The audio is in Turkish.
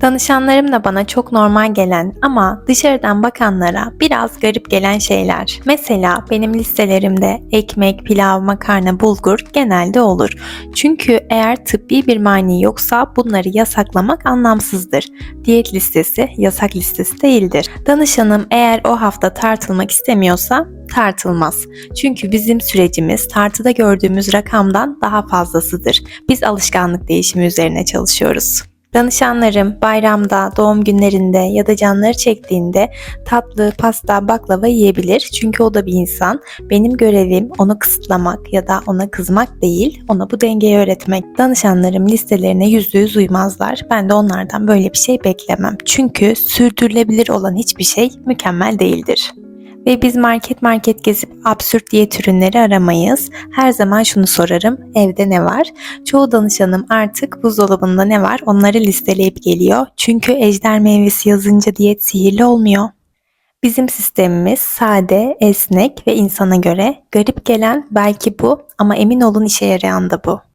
Danışanlarım da bana çok normal gelen ama dışarıdan bakanlara biraz garip gelen şeyler. Mesela benim listelerimde ekmek, pilav, makarna, bulgur genelde olur. Çünkü eğer tıbbi bir mani yoksa bunları yasaklamak anlamsızdır. Diyet listesi yasak listesi değildir. Danışanım eğer o hafta tartılmak istemiyorsa tartılmaz. Çünkü bizim sürecimiz tartıda gördüğümüz rakamdan daha fazlasıdır. Biz alışkanlık değişimi üzerine çalışıyoruz. Danışanlarım bayramda, doğum günlerinde ya da canları çektiğinde tatlı, pasta, baklava yiyebilir. Çünkü o da bir insan. Benim görevim onu kısıtlamak ya da ona kızmak değil, ona bu dengeyi öğretmek. Danışanlarım listelerine yüzde yüz uymazlar. Ben de onlardan böyle bir şey beklemem. Çünkü sürdürülebilir olan hiçbir şey mükemmel değildir. Ve biz market market gezip absürt diyet ürünleri aramayız. Her zaman şunu sorarım, evde ne var? Çoğu danışanım artık buzdolabında ne var onları listeleyip geliyor. Çünkü ejder meyvesi yazınca diyet sihirli olmuyor. Bizim sistemimiz sade, esnek ve insana göre garip gelen belki bu ama emin olun işe yarayan da bu.